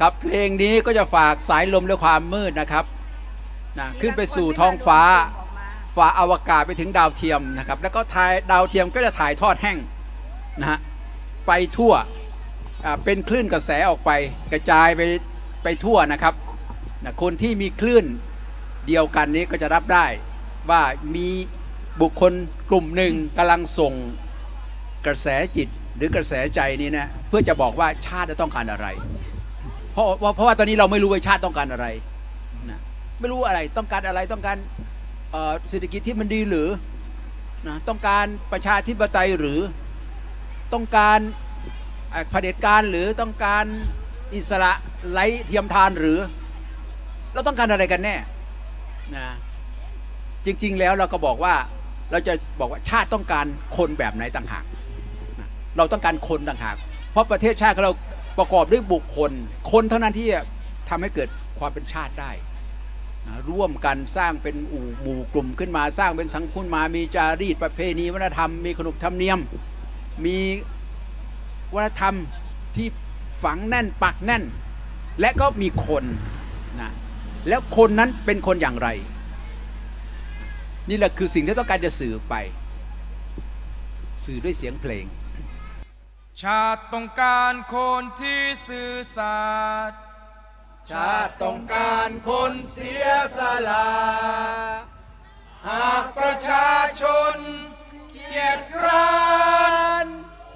ครับเพลงนี้ก็จะฝากสายลมและความมืดนะครับนะขึ้นไปสู่ท้องฟ้าฟ้าอวกาศไปถึงดาวเทียมนะครับ แล้วก็ถ่ายดาวเทียมก็จะถ่ายทอดแห้งนะฮะไปทั่วอ่าเป็นคลื่นกระแสออกไปกระจายไปไปทั่วนะครับนะคนที่มีคลื่นเดียวกันนี้ก็จะรับได้ว่ามีบุคคลกลุ่มหนึ่งกำลังส่งกระแสจิตหรือกระแสใจนี้นะเพื่อจะบอกว่าชาติจะต้องการอะไร เพราะว่าเพราะว่าตอนนี้เราไม่รู้ว่าชาติต้องการอะไรนะไม่รู้อะไรต้องการอะไรต้องการเศรษฐกิจที่มันดีหรือนะต้องการประชาธิปไตยหรือต้องการเผด็จการหรือต้องการอิสระไร้เทียมทานหรือ เราต้องการอะไรกันแน่นะจริง ๆ แล้วเราก็บอกว่าเราจะบอกว่าชาติต้องการคนแบบไหนต่างหาก เราต้องการคนต่างหาก เพราะประเทศชาติของเรา ประกอบด้วยบุคคล คนเท่านั้นที่จะทำให้เกิดความเป็นชาติได้นะร่วมกันสร้างเป็นอู่หมู่กลุ่มขึ้นมาสร้างเป็นสังคมมามีจารีตประเพณีวัฒนธรรมมีขนบธรรมเนียม มีวัฒนธรรมที่ฝังแน่นปักแน่น และก็มีคนนะแล้วคนนั้นเป็นคนอย่างไร นี่แหละคือสิ่งที่ต้องการจะสื่อไป สื่อด้วยเสียงเพลง ชาติต้องการคนที่ซื่อสัตย์ชาติต้องการคนเสียสละ หากประชาชนเกียจคร้าน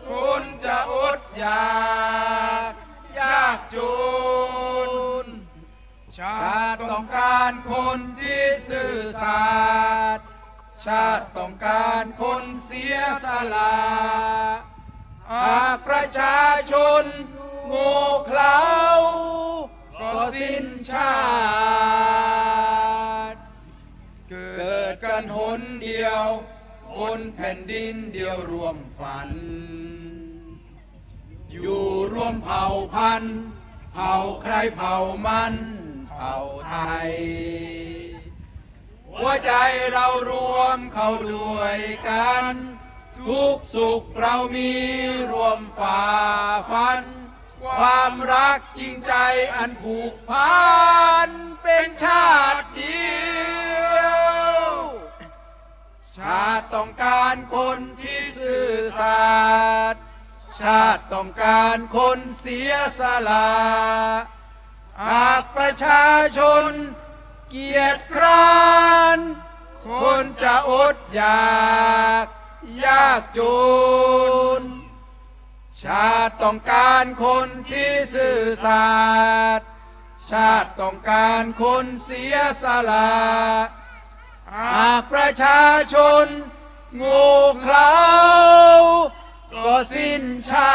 คุณจะอดอยากยากจน ชาติต้องการคนที่ซื่อสัตย์ชาติต้องการคนเสียสละ ชาชน โง่เขลาก็สิ้นชาติ เกิดกันหนเดียวบนแผ่นดินเดียวรวมฝัน อยู่รวมเผ่าพันธุ์เผ่าใครเผ่ามัน เผ่าไทย หัวใจเรารวมเข้าด้วยกัน ทุกสุขเรามีรวมฝ่าฟัน ความรักจริงใจอันผูกพันเป็นชาติเดียว ชาติต้องการคนที่ซื่อสัตย์ชาติต้องการคนเสียสละหากประชาชนเกียรติคร้าน คนจะอดอยากากจน ชาติต้องการคนที่ซื่อสัตย์ชาติต้องการคนเสียสละหากประชาชนโง่เขลาก็สิ้นชา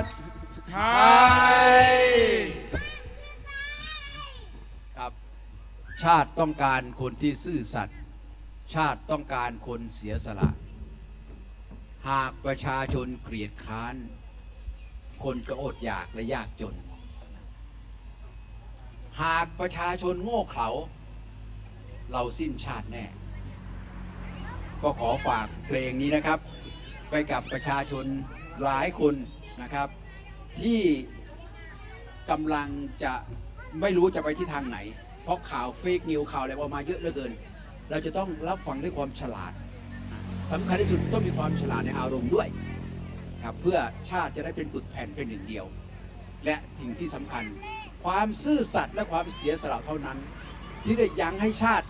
ติไทยครับ ชาติต้องการคนที่ซื่อสัตย์ ชาติต้องการคนเสียสละ หากประชาชนเกลียดค้าน คนก็อดอยากและยากจน หากประชาชนโง่เขลา เราสิ้นชาติแน่ ก็ขอฝากเพลงนี้นะครับ ไปกับประชาชนหลายคนนะครับ ที่กำลังจะไม่รู้จะไปที่ทางไหน เพราะข่าวเฟกนิวข่าวอะไรออกมาเยอะเหลือเกิน เราจะต้องรับฟังด้วยความฉลาดสำคัญที่สุดต้องมีความฉลาดในอารมณ์ด้วยครับเพื่อชาติจะได้เป็นปึกแผ่นเป็นหนึ่งเดียว และสิ่งที่สำคัญ ความซื่อสัตย์และความเสียสละเท่านั้น ที่ได้ยังให้ชาติ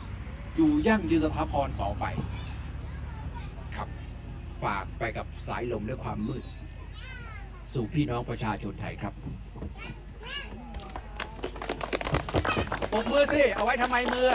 อยู่ยั่งยืนสถาพรต่อไป ครับฝากไปกับสายลมและความมืด สู่พี่น้องประชาชนไทยครับปรบมือสิ เอาไว้ทำไมมือ